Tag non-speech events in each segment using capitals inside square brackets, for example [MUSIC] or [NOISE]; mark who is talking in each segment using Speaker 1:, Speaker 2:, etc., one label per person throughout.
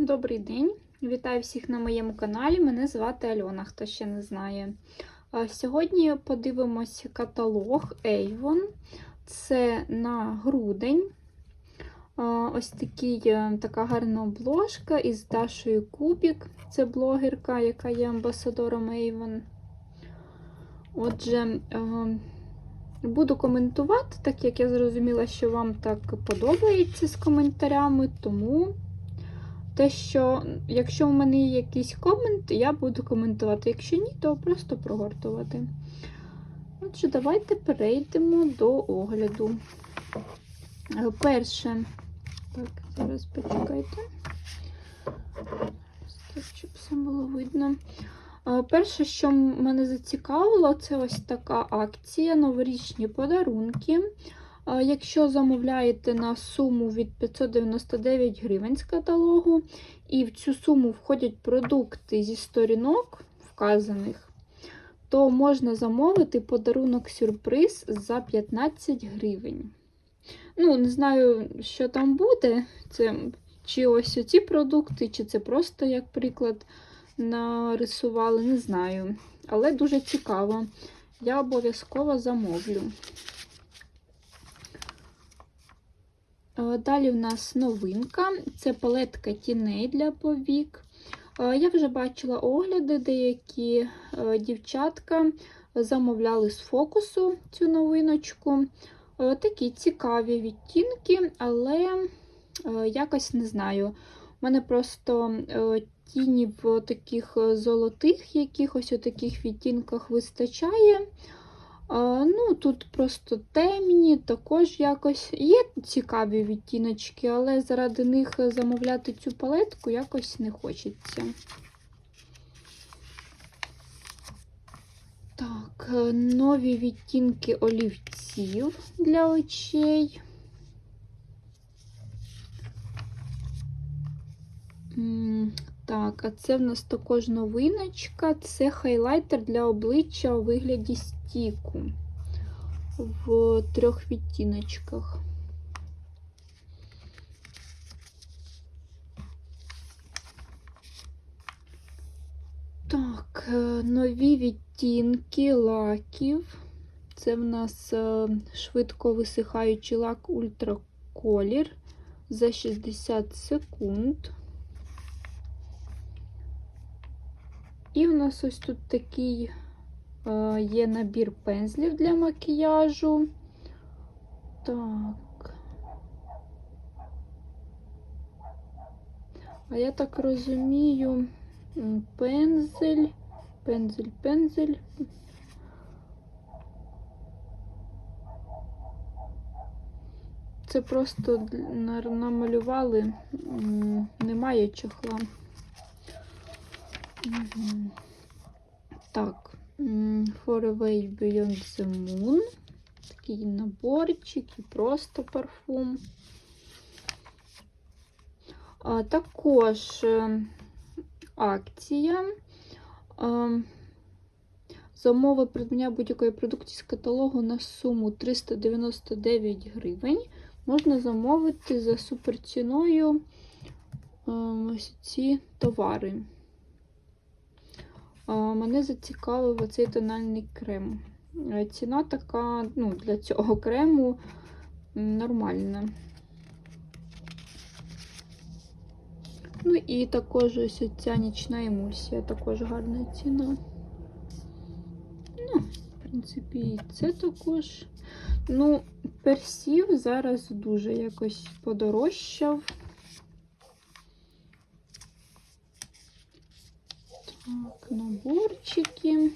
Speaker 1: Добрий день! Вітаю всіх на моєму каналі. Мене звати Альона, хто ще не знає. Сьогодні подивимось каталог Avon. Це на грудень. Ось такий, е, така гарна обложка із Дашою Кубік. Це блогерка, яка є амбасадором Avon. Отже, е, буду коментувати, так як я зрозуміла, що вам так подобається з коментарями, тому те, що якщо в мене є якийсь комент, я буду коментувати. Якщо ні, то просто прогортувати. Отже, давайте перейдемо до огляду. Е, Перше, так, зараз почекайте. Так, щоб все було видно. Е, Перше, що мене зацікавило, це ось така акція новорічні подарунки. Якщо замовляєте на суму від 599 гривень з каталогу, і в цю суму входять продукти зі сторінок вказаних, то можна замовити подарунок сюрприз за 15 гривень. Ну, не знаю, що там буде. Це чи ось оці продукти, чи це просто, як приклад, нарисували, не знаю. Але дуже цікаво. Я обов'язково замовлю. Е, Далі в нас новинка це палетка тіней для повік. Е, Я вже бачила огляди, деякі е, дівчатка замовляли з фокусу цю новиночку. Е, Такі цікаві відтінки, але якось не знаю. У мене просто тіні в таких золотих, якихось таких відтінках вистачає. Ну, Тут просто темні, також якось є цікаві відтіночки, але заради них замовляти цю палетку якось не хочеться. Так, нові відтінки олівців для очей. Так, а це в нас також новиночка. Це хайлайтер для обличчя у вигляді стіку в трьох відтіночках. Так, е, нові відтінки лаків. Це в нас е, швидко висихаючий лак ультраколір за 60 секунд. І в нас ось тут такий є набір пензлів для макіяжу. Так. А я так розумію, пензель, пензель, пензель. Це просто намалювали, немає чехла. Угу. Так, Forever Beyond the Moon. Такий наборчик і просто парфум. А, Також е, акція. Е, Замови придбання будь-якої продукції з каталогу на суму 399 гривень. Можна замовити за суперціною е, ось ці товари. Мене зацікавив оцей тональний крем. Ціна така, ну, для цього крему нормальна. Ну і також ось ця нічна емульсія, також гарна ціна. Ну, в принципі, і це також. Ну, персів зараз дуже якось подорожчав. Так, наборчики.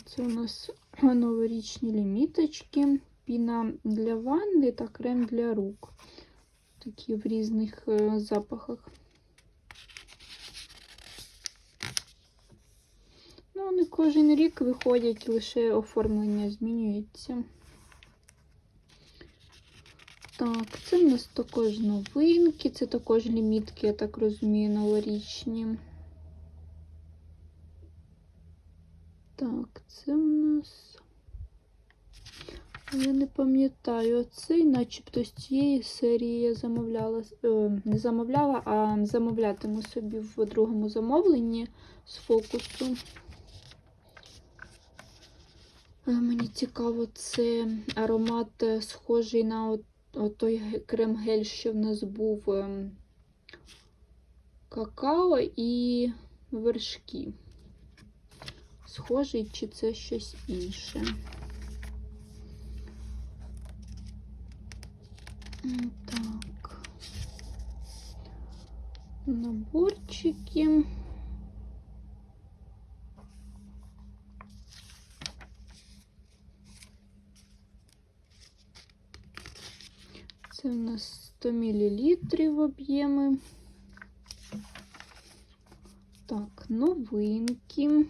Speaker 1: Це у нас [CLEARS THROAT] новорічні ліміточки, піна для ванни та крем для рук. такі в різних е, запахах. Ну, вони кожен рік виходять, лише оформлення змінюється. Так, це в нас також новинки, це також лімітки, я так розумію, новорічні. Так, це в нас. Я не пам'ятаю, цей, начебто з цієї серії я замовляла, е, не замовляла, а замовлятиму собі в другому замовленні з фокусу. Е, Мені цікаво, це аромат е, схожий на от, той крем-гель, що в нас був ем, какао і вершки. Схожий, чи це щось інше? Так. Наборчики. Це у нас 100 мл об'єми. Так, новинки.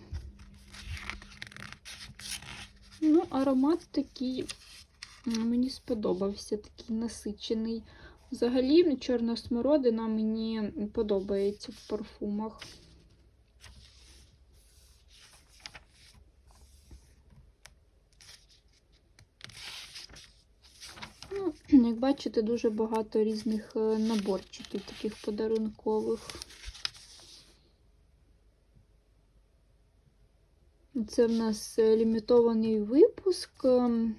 Speaker 1: Ну, аромат такий мені сподобався, такий насичений. Взагалі, чорна смородина мені подобається в парфумах. Ну, як бачите, дуже багато різних е, наборчиків таких подарункових. Це в нас е, лімітований випуск ем,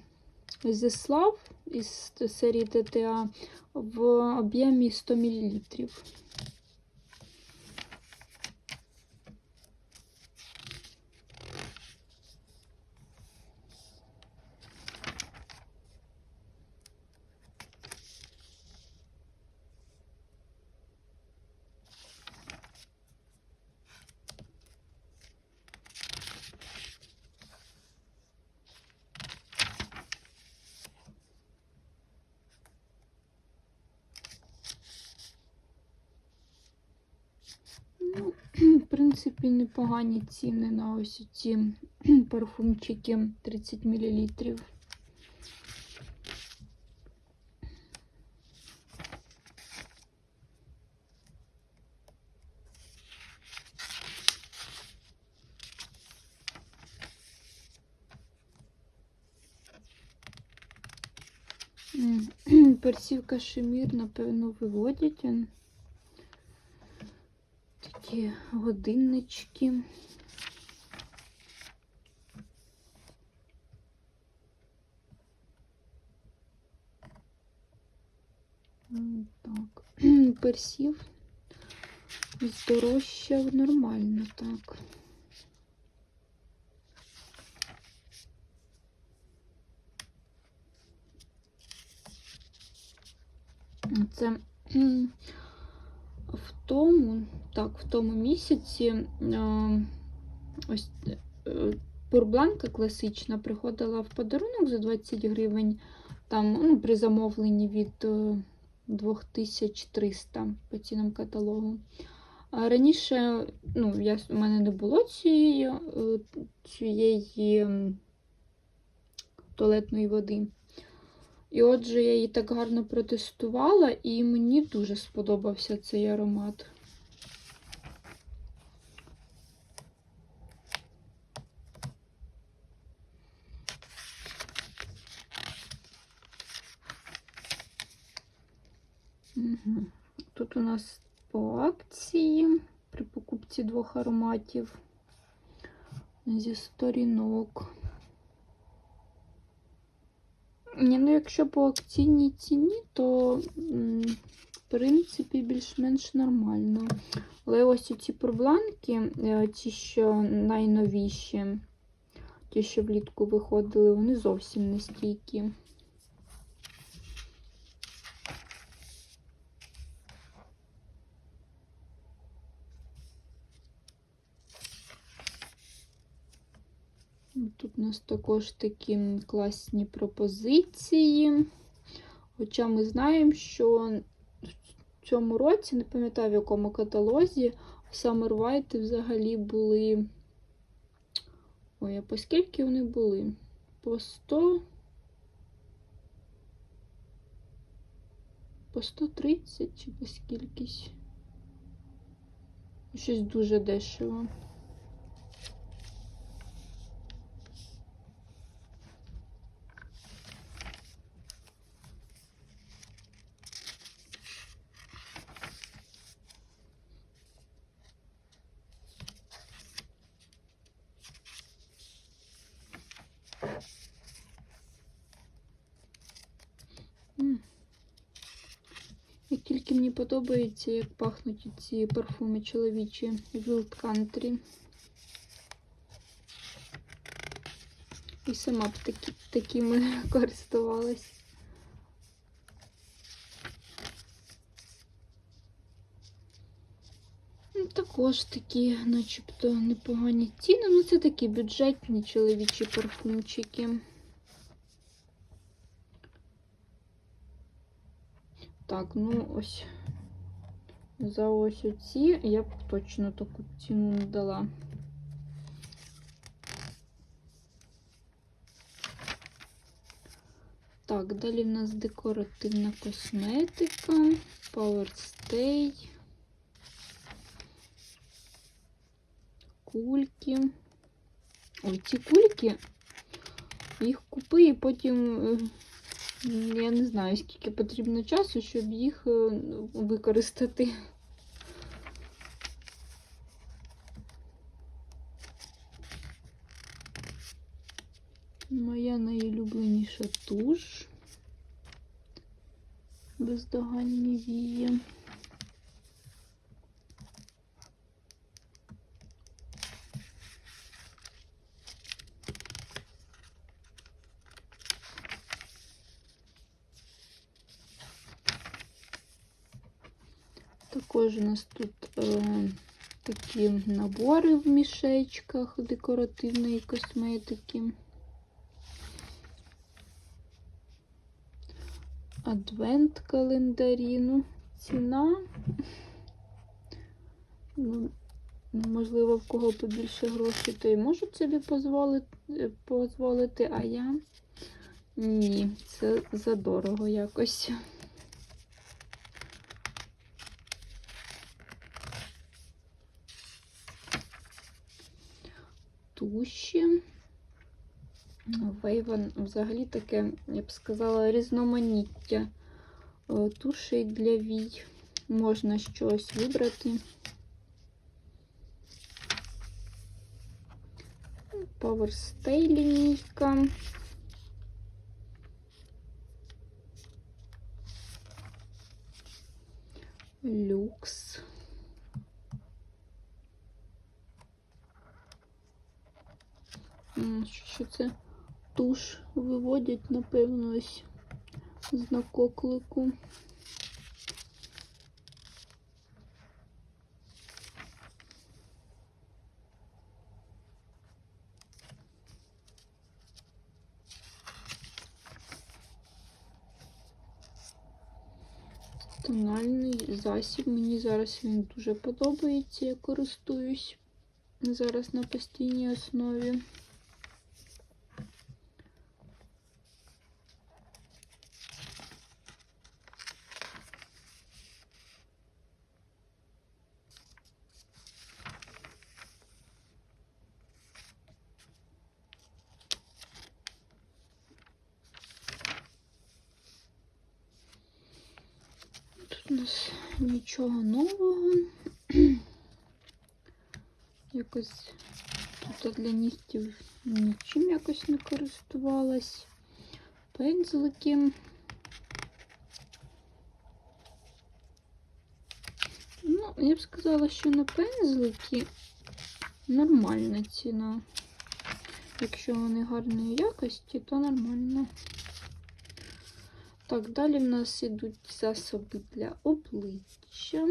Speaker 1: зі слав із серії ТТА в об'ємі 100 мл. Ну, в принципі, непогані ціни на ось ці [CLEARS THROAT] парфумчики 30 мл. Персів кашемір, напевно, виводять. Такі годиннички. Так, [CLEARS THROAT] персів здорожчав нормально, так. Це в тому, так, в тому місяці е, ось е, пурбланка класична приходила в подарунок за 20 гривень, там, ну, при замовленні від е, 2300 по цінам каталогу. А раніше ну, я, у мене не було цієї, е, цієї туалетної води. І отже, я її так гарно протестувала, і мені дуже сподобався цей аромат. Тут у нас по акції при покупці двох ароматів зі сторінок. Ні, ну якщо по акційній ціні, то в принципі більш-менш нормально. Але ось ці пробланки, е, ті, що найновіші, ті, що влітку виходили, вони зовсім не стійкі. Тут у нас також такі класні пропозиції. Хоча ми знаємо, що в цьому році, не пам'ятаю в якому каталозі, Summer White взагалі були. Ой, а по скільки вони були? По 100. По 130 чи по скількись. Щось дуже дешево. М. Як тільки мені подобається, як пахнуть ці парфуми чоловічі Wild Country. І сама б такі, такими [LAUGHS] користувалась. Ну, Також такі, начебто, непогані ціни. Ну, це такі бюджетні чоловічі парфумчики. Так, ну ось за ось оці я б точно таку ціну не дала. Так, далі в нас декоративна косметика, Power Stay, кульки. Ой, ці кульки, їх купи і потім. Е, я не знаю, скільки потрібно часу, щоб їх е, використати. Моя найулюбленіша туш. Бездоганні вії. Також у нас тут е, такі набори в мішечках декоративної косметики. Адвент календарі. Ну, ціна. Ну, можливо, в кого побільше грошей, то і можуть собі дозволити, а я ні, це задорого якось. Туші. Вейвен взагалі таке, я б сказала, різноманіття е, тушей для вій. Можна щось вибрати. Power Stay лінійка. Люкс. Що це? Туш виводять, напевно, ось знак оклику. Тональний засіб. Мені зараз він дуже подобається. Я користуюсь зараз на постійній основі. Тут у нас нічого нового. [CLEARS THROAT] Якось тут для нігтів нічим якось не користувалась. Пензлики. Ну, я б сказала, що на пензлики нормальна ціна. Якщо вони гарної якості, то нормально. Так, далі в нас ідуть засоби для обличчя що.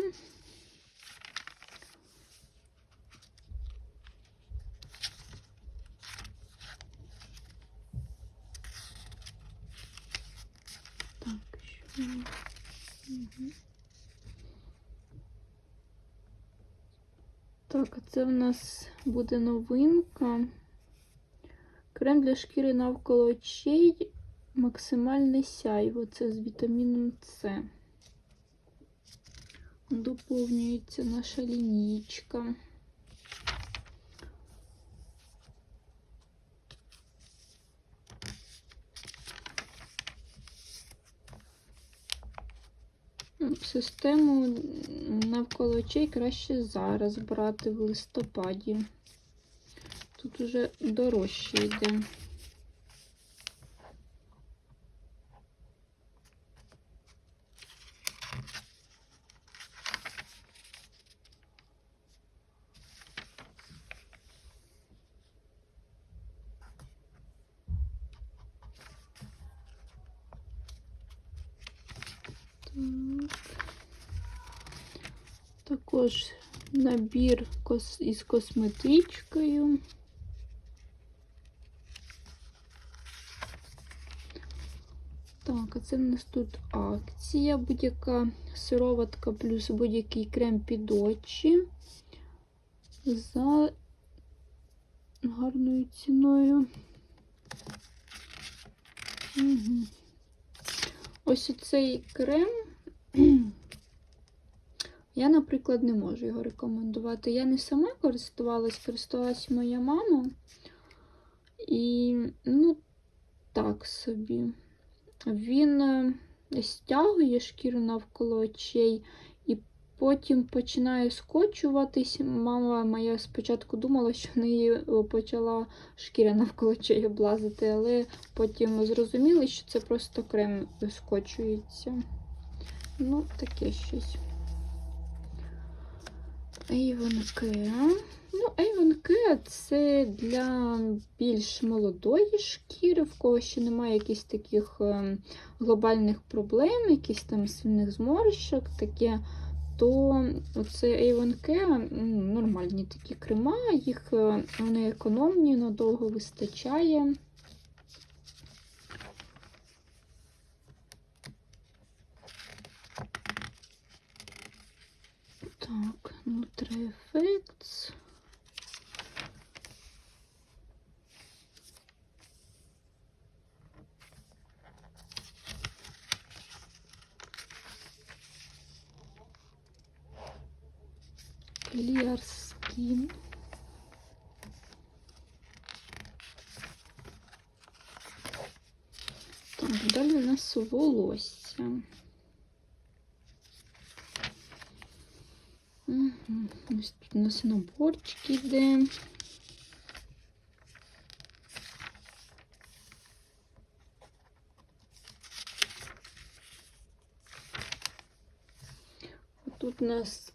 Speaker 1: Так, що. Угу. Так, це в нас буде новинка. Крем для шкіри навколо очей. Максимальне сяйво. Це з вітаміном С. Доповнюється наша лінійка. Ну, Систему навколо очей краще зараз брати в листопаді. Тут уже дорожче йде. Так. Також набір із косметичкою. Так, а це в нас тут акція. Будь-яка сироватка плюс будь-який крем під очі за гарною ціною. Угу. Ось оцей крем. Я, наприклад, не можу його рекомендувати. Я не сама користувалась, користувалась моя мама. І, ну, так собі. Він е, стягує шкіру навколо очей і потім починає скочуватись. Мама моя спочатку думала, що в неї почала шкіра навколо очей облазити, але потім зрозуміли, що це просто крем скочується. Ну, таке щось. Avon Care. Ну, Avon Care це для більш молодої шкіри, в кого ще немає якихось таких е, глобальних проблем, якихось там сильних зморщок, таке, то це Avon Care нормальні такі крема, їх е, вони економні, надовго вистачає. Так, Nutri Effects. Clear Skin. Так, далі у волосся. Угу. Ось тут у нас наборчик йде. Тут у нас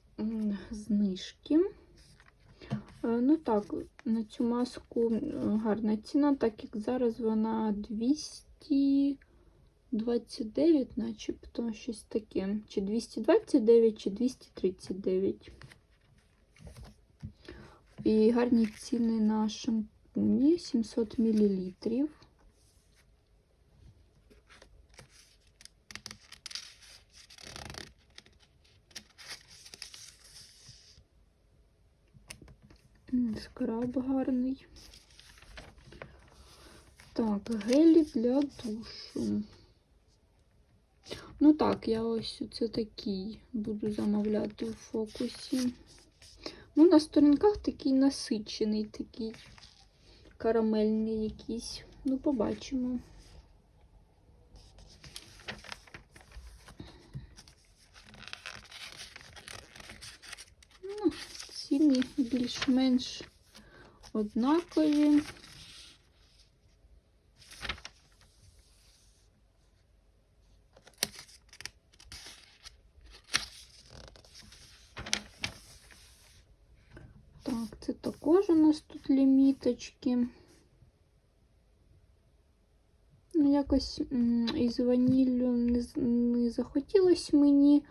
Speaker 1: знижки. Е, Ну так, на цю маску гарна ціна, так як зараз вона 229, начебто щось таке. Чи 229, чи 239. І гарні ціни на шампуні 700 мл. Скраб гарний. Так, гелі для душу. Ну так, я ось це такий буду замовляти у фокусі. Ну, на сторінках такий насичений, такий карамельний якийсь. Ну, побачимо. Ну, ціни більш-менш однакові. Так, це також у нас тут ліміточки. Ну, якось із ваніллю не, з- не захотілось мені,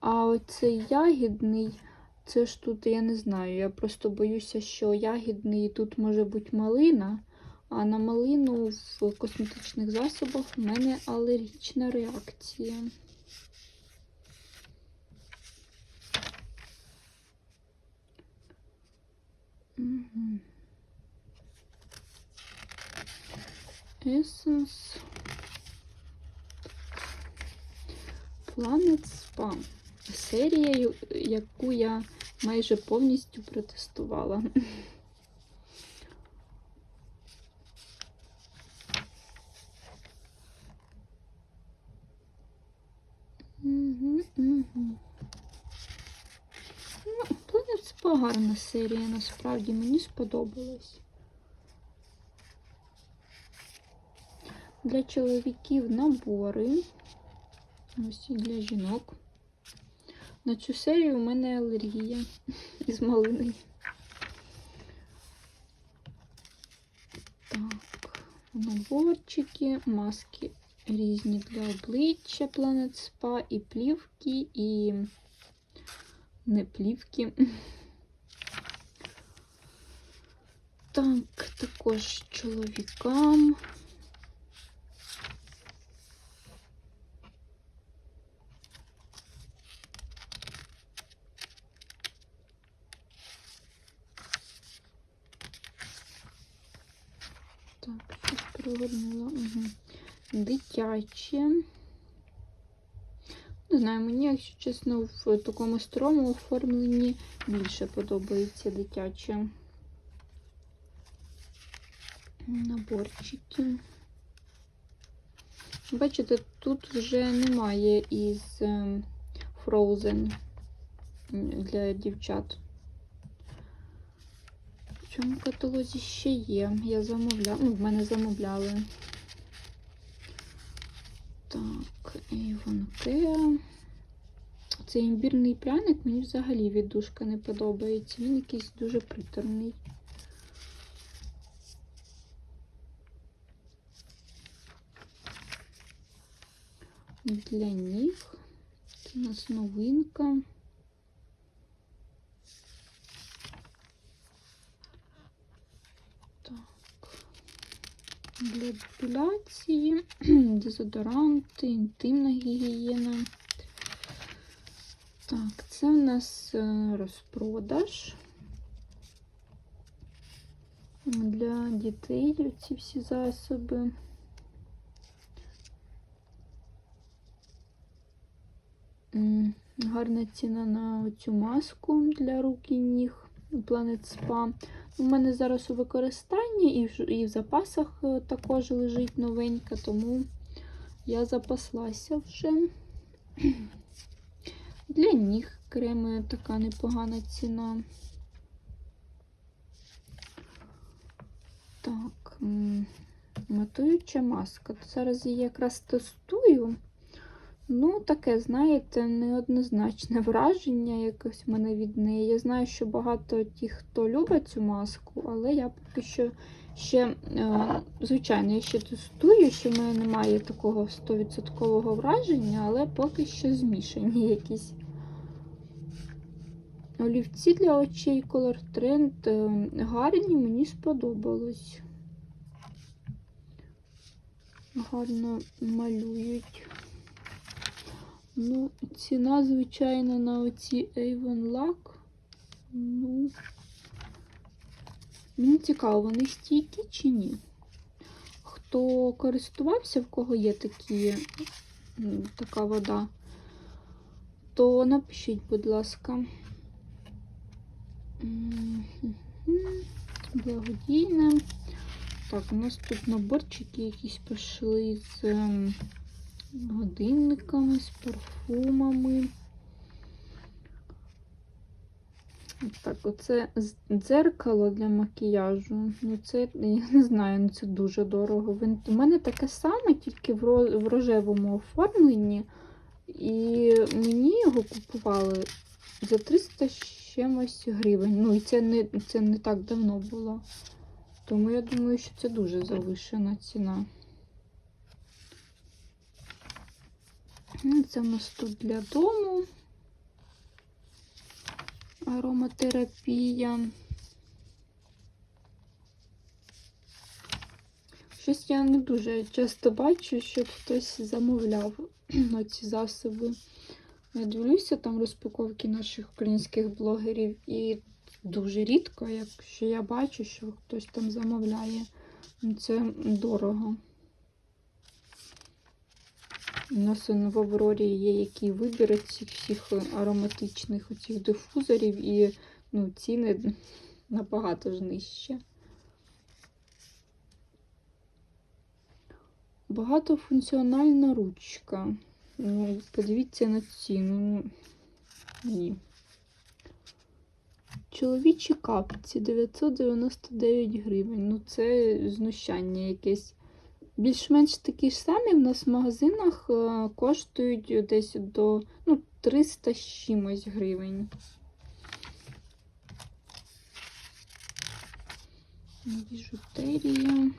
Speaker 1: а оцей ягідний, це ж тут, я не знаю, я просто боюся, що ягідний тут може бути малина, а на малину в косметичних засобах в мене алергічна реакція. Мгм. Essence Planet Spa. Серія, яку я майже повністю протестувала. Мгм, мгм. Ну, Planet Spa гарна серія, насправді мені сподобалась. Для чоловіків набори. Ось і для жінок. На цю серію у мене алергія [LAUGHS] із малиною. Так, наборчики, маски різні для обличчя Planet Spa, і плівки, і не плівки. Так, також чоловікам. Так, щось перевернула. Угу. Дитячі. Не знаю, мені, якщо чесно, в такому старому оформленні більше подобається дитяче. Наборчики. Бачите, тут вже немає із ем, Frozen для дівчат. Цьому каталозі ще є. Я замовляла, ну, в мене замовляли. Так, і Іванке. Цей імбірний пряник мені взагалі віддушка не подобається. Він якийсь дуже приторний. Для ніг. Це у нас новинка. Так. Для депіляції, [CLEARS THROAT] дезодоранти, інтимна гігієна. Так, це у нас е, розпродаж для дітей ці всі засоби. Гарна ціна на цю маску для рук і ніг Planet Spa. У мене зараз у використанні і в, і в запасах е, також лежить новенька, тому я запаслася вже. [CLEARS THROAT] Для ніг креми така непогана ціна. Так, матуюча маска. Зараз її якраз тестую. Ну, таке, знаєте, неоднозначне враження якось в мене від неї. Я знаю, що багато тих, хто любить цю маску, але я поки що ще, е, звичайно, я ще тестую, що в мене немає такого 100% враження, але поки що змішані якісь. Олівці для очей Color Trend е, гарні, мені сподобалось. Гарно малюють. Ну, ціна, звичайно, на оці Avon Lack. Ну, мені цікаво, вони стійкі чи ні? Хто користувався, в кого є такі, така вода, то напишіть, будь ласка. Благодійне. Так, у нас тут наборчики якісь пішли з ем, годинниками, з парфумами. Так, оце дзеркало для макіяжу. Ну, це, я не знаю, ну це дуже дорого. У мене таке саме, тільки в, ро- в рожевому оформленні. І мені його купували за 300 з чимось гривень. Ну, і це не, це не так давно було. Тому я думаю, що це дуже завишена ціна. Це в нас тут для дому. Ароматерапія. Щось я не дуже часто бачу, щоб хтось замовляв [CLEARS THROAT] ці засоби. Я дивлюся там розпаковки наших українських блогерів, і дуже рідко, якщо я бачу, що хтось там замовляє. Ну, Це дорого. У нас в Аврорі є який вибір цих всіх ароматичних оцих дифузорів, і ну, ціни набагато ж нижче. Багатофункціональна ручка. Ну, подивіться на ціну. Ну, Ні. Чоловічі капці 999 гривень. Ну, це знущання якесь. Більш-менш такі ж самі в нас в магазинах е, коштують десь до ну, 300 з чимось гривень. Біжутерія.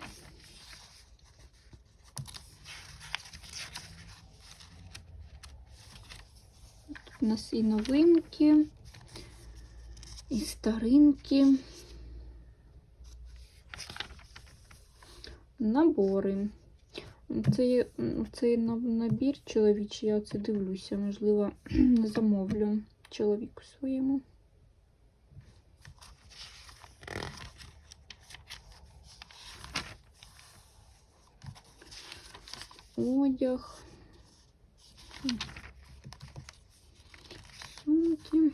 Speaker 1: Тут у нас і новинки, і старинки. Набори. Цей, цей набір чоловічий, я оце дивлюся, можливо, [CLEARS THROAT] замовлю чоловіку своєму. Одяг. Сумки.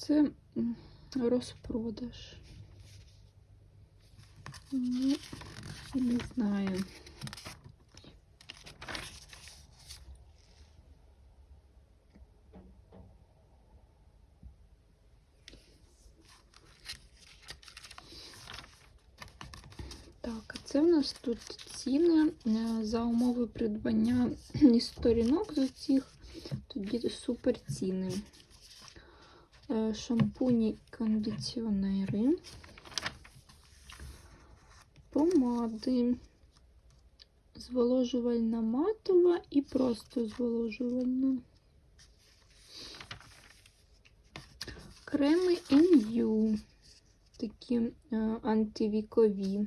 Speaker 1: Це розпродаж. Ну, не знаю. Так, а це в нас тут ціни е, за умови придбання [CLEARS THROAT] сторінок з цих. Тоді супер ціни. Е, Шампуні, кондиціонери, помади, зволожувальна матова і просто зволожувальна. Креми NU, такі е, антивікові.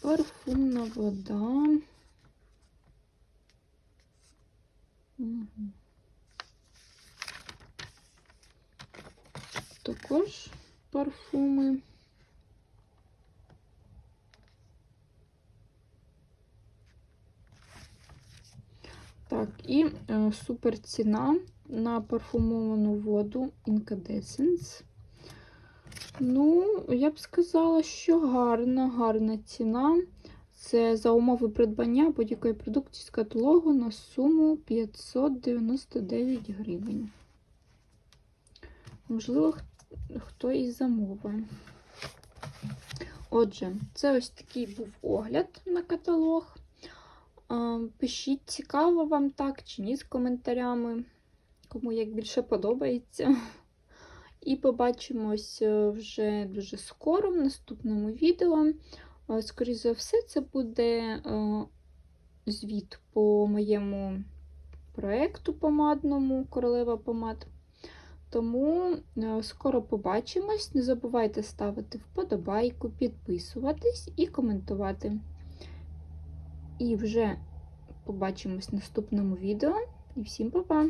Speaker 1: Парфумна вода. Також парфуми. Так, і е, супер ціна на парфумовану воду Incandescence. Ну, я б сказала, що гарна, гарна ціна. Це за умови придбання будь-якої продукції з каталогу на суму 599 гривень. Можливо, хто і замовив. Отже, це ось такий був огляд на каталог. Пишіть, цікаво вам так чи ні з коментарями, кому як більше подобається. І побачимось е, вже дуже скоро в наступному відео. Скоріше за все, це буде е, звіт по моєму проєкту помадному Королева помад. Тому е, скоро побачимось. Не забувайте ставити вподобайку, підписуватись і коментувати. І вже побачимось в наступному відео. І всім па-па!